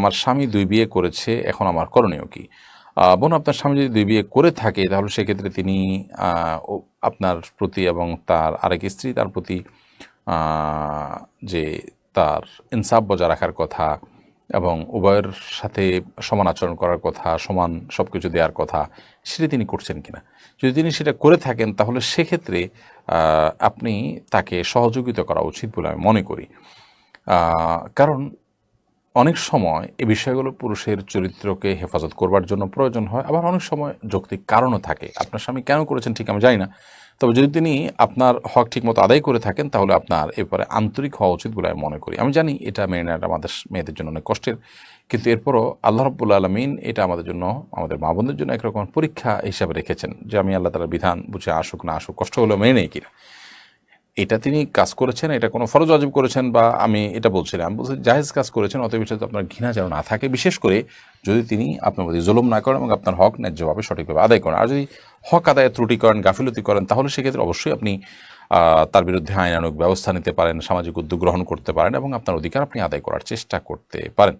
আমার স্বামী দুই বিয়ে করেছে, এখন আমার করণীয় কি? বোন, আপনার স্বামী যদি দুই বিয়ে করে থাকে, তাহলে সেক্ষেত্রে তিনি আপনার প্রতি এবং তার আরেক স্ত্রী, তার প্রতি যে তার ইনসাফ বজায় রাখার কথা এবং উভয়ের সাথে সমান আচরণ করার কথা, সমান সব কিছু দেওয়ার কথা, সেটা তিনি করছেন কিনা? যদি তিনি সেটা করে থাকেন, তাহলে সেক্ষেত্রে আপনি তাকে সহযোগিতা করা উচিত বলে আমি মনে করি। কারণ অনেক সময় এই বিষয়গুলো পুরুষের চরিত্রকে হেফাজত করবার জন্য প্রয়োজন হয়, আবার অনেক সময় যৌক্তিক কারণও থাকে। আপনার স্বামী কেন করেছেন ঠিক আমি জানি না। তবে যদি তিনি আপনার হক ঠিকমতো আদায় করে থাকেন, তাহলে আপনার এরপরে আন্তরিক হওয়া উচিত বলে আমি মনে করি। আমি জানি এটা মেনে নেওয়াটা আমাদের মেয়েদের জন্য অনেক কষ্টের। কিন্তু এরপরও আল্লাহ রব্বুল আলমিন এটা আমাদের জন্য, আমাদের মা বোনদের জন্য একরকম পরীক্ষা হিসাবে রেখেছেন যে আমি আল্লাহ তালার বিধান বুঝে আসুক না আসুক, কষ্ট হলেও মেনে নেই কিনা। এটা তিনি কাজ করেছেন, এটা কোনো ফরজ অজীব করেছেন বা আমি এটা বলছি না। আমি বলছি জাহেজ কাজ করেছেন অত বিষয়ে আপনার ঘৃণা যেন না থাকে। বিশেষ করে যদি তিনি আপনার প্রতি জুলুম না করেন এবং আপনার হক ন্যায্যভাবে সঠিকভাবে আদায় করেন। আর যদি হক আদায়ে ত্রুটি করেন, গাফিলতি করেন, তাহলে সেক্ষেত্রে অবশ্যই আপনি তার বিরুদ্ধে আইনানুক ব্যবস্থা নিতে পারেন, সামাজিক উদ্যোগ গ্রহণ করতে পারেন এবং আপনার অধিকার আপনি আদায় করার চেষ্টা করতে পারেন।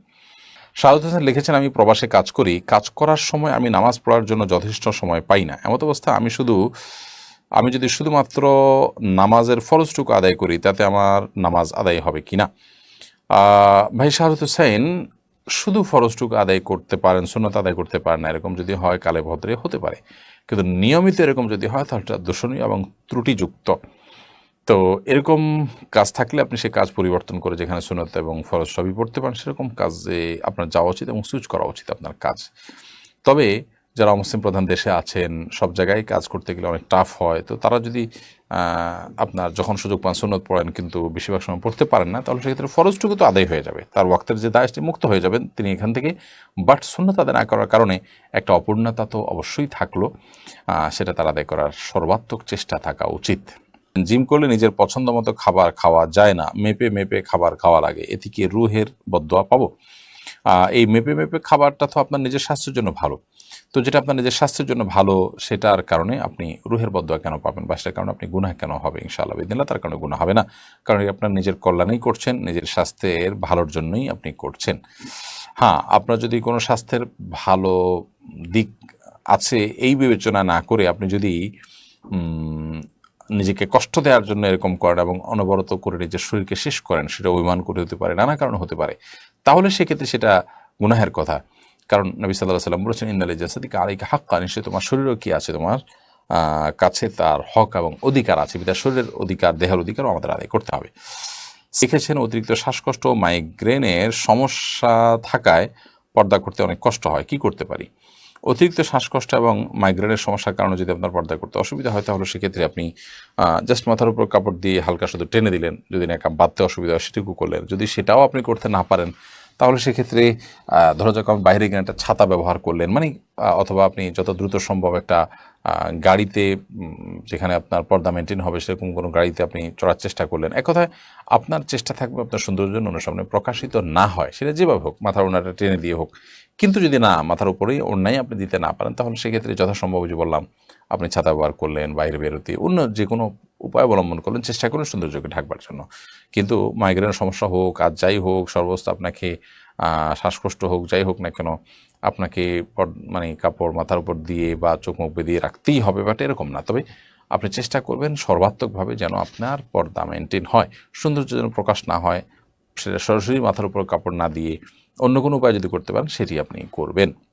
শাহাদুত হাসান লিখেছেন, আমি প্রবাসে কাজ করি। কাজ করার সময় আমি নামাজ পড়ার জন্য যথেষ্ট সময় পাই না। এমত অবস্থা আমি শুধু আমি যদি শুধুমাত্র নামাজের ফরজটুকু আদায় করি, তাতে আমার নামাজ আদায় হবে কি না ভাই শাহাদুত হোসেন, শুধু ফরজটুকু আদায় করতে পারেন, সুন্নত আদায় করতে পারেন না, এরকম যদি হয় কালে ভদ্রে হতে পারে। কিন্তু নিয়মিত এরকম যদি হয়, তাহলে দূষণীয় এবং ত্রুটিযুক্ত। তো এরকম কাজ থাকলে আপনি সে কাজ পরিবর্তন করে যেখানে সুনত এবং ফরজ সবই পড়তে পারেন, সেরকম কাজে আপনার যাওয়া উচিত এবং সুইচ করা উচিত আপনার কাজ। তবে যারা মুসলিম প্রধান দেশে আছেন, সব জায়গায় কাজ করতে গেলে অনেক টাফ হয়। তো তারা যদি আপনার যখন সুযোগ পান, সুন্নত পড়েন, কিন্তু বেশিরভাগ সময় পড়তে পারেন না, তাহলে সেক্ষেত্রে ফরজটুকু তো আদায় হয়ে যাবে। তার ওয়াক্তের যে দায় সেটি মুক্ত হয়ে যাবেন। তিনি এখান থেকে বাট সুন্নত আদায় না করার কারণে একটা অপূর্ণতা তো অবশ্যই থাকল। সেটা তার আদায় করার সর্বাত্মক চেষ্টা থাকা উচিত। জিম করলে নিজের পছন্দ মতো খাবার খাওয়া যায় না। মেপে মেপে খাবার খাওয়া লাগে এতে কি রুহের বদোয়া পাবো। এই মেপে মেপে খাবারটা তো আপনার নিজের স্বাস্থ্যের জন্য ভালো। তো যেটা আপনার নিজের স্বাস্থ্যের জন্য ভালো, সেটার কারণে আপনি রুহের বদোয়া কেন পাবেন বা সেটার কারণে আপনি গুনাহ কেন হবে? ইনশাআল্লাহ বিদিনলা তার কারণে গুনাহ হবে না। কারণ আপনার নিজের কল্যাণেই করছেন, নিজের স্বাস্থ্যের ভালোর জন্যই আপনি করছেন। হ্যাঁ আপনার যদি কোনো স্বাস্থ্যের ভালো দিক আছে এই বিবেচনা না করে আপনি যদি নিজেকে কষ্ট দেওয়ার জন্য এরকম করেন এবং অনবরত করে নিজের শরীরকে শেষ করেন, সেটা অভিমান করে হতে পারে, নানা কারণে হতে পারে। তাহলে সেক্ষেত্রে সেটা গুনাহের কথা। কারণ নবী সাল্লাহ সাল্লাম বলেছেন ইন্দাল জাসাদিকে আলাইকে হাক্কা নিশ্চয়ই তোমার শরীরও কি আছে? তোমার কাছে তার হক এবং অধিকার আছে। তার শরীরের অধিকার, দেহের অধিকারও আমাদের আদায় করতে হবে। শিখেছেন অতিরিক্ত শ্বাসকষ্ট, মাইগ্রেনের সমস্যা থাকায় পর্দা করতে অনেক কষ্ট হয়। কি করতে পারি? অতিরিক্ত শ্বাসকষ্ট এবং মাইগ্রেনের সমস্যার কারণে যদি আপনার পর্দা করতে অসুবিধা হয়, তাহলে সেক্ষেত্রে আপনি জাস্ট মাথার উপর কাপড় দিয়ে হালকা শুধু টেনে দিলেন। যদি না বাঁধতে অসুবিধা হয়, সেটুকু করলেন। যদি সেটাও আপনি করতে না পারেন তাহলে সেক্ষেত্রে ধরো যাক আপনি বাইরে গিয়ে একটা ছাতা ব্যবহার করলেন মানে অথবা আপনি যত দ্রুত সম্ভব একটা গাড়িতে যেখানে আপনার পর্দা মেনটেন হবে, সেরকম কোনো গাড়িতে আপনি চড়ার চেষ্টা করলেন। এক কথায়, আপনার চেষ্টা থাকবে আপনার সৌন্দর্য অন্য সামনে প্রকাশিত না হয়, সেটা যেভাবে হোক, মাথার ওনাটা টেনে দিয়ে হোক। কিন্তু যদি না, মাথার উপরেই অন্যায় আপনি দিতে না পারেন, তাহলে সেক্ষেত্রে যথাসম্ভব যে বললাম আপনি ছাতা ব্যবহার করলেন, বাইরে বেরোতে অন্য যে কোনো উপায় অবলম্বন করলেন, চেষ্টা করুন সৌন্দর্যকে ঢাকবার জন্য। কিন্তু মাইগ্রেনের সমস্যা হোক, আর যাই হোক সর্বস্ত আপনাকে শ্বাসকষ্ট হোক, যাই হোক না কেন, আপনাকে মানে কাপড় মাথার উপর দিয়ে বা চোখ মুখ দিয়ে রাখতেই হবে বাট এরকম না। তবে আপনি চেষ্টা করবেন সর্বাত্মকভাবে যেন আপনার পর্দা মেনটেন হয়, সৌন্দর্য যেন প্রকাশ না হয়, সেটা সরাসরি মাথার উপর কাপড় না দিয়ে অন্য কোনো উপায় যদি করতে পারেন, সেটি আপনি করবেন।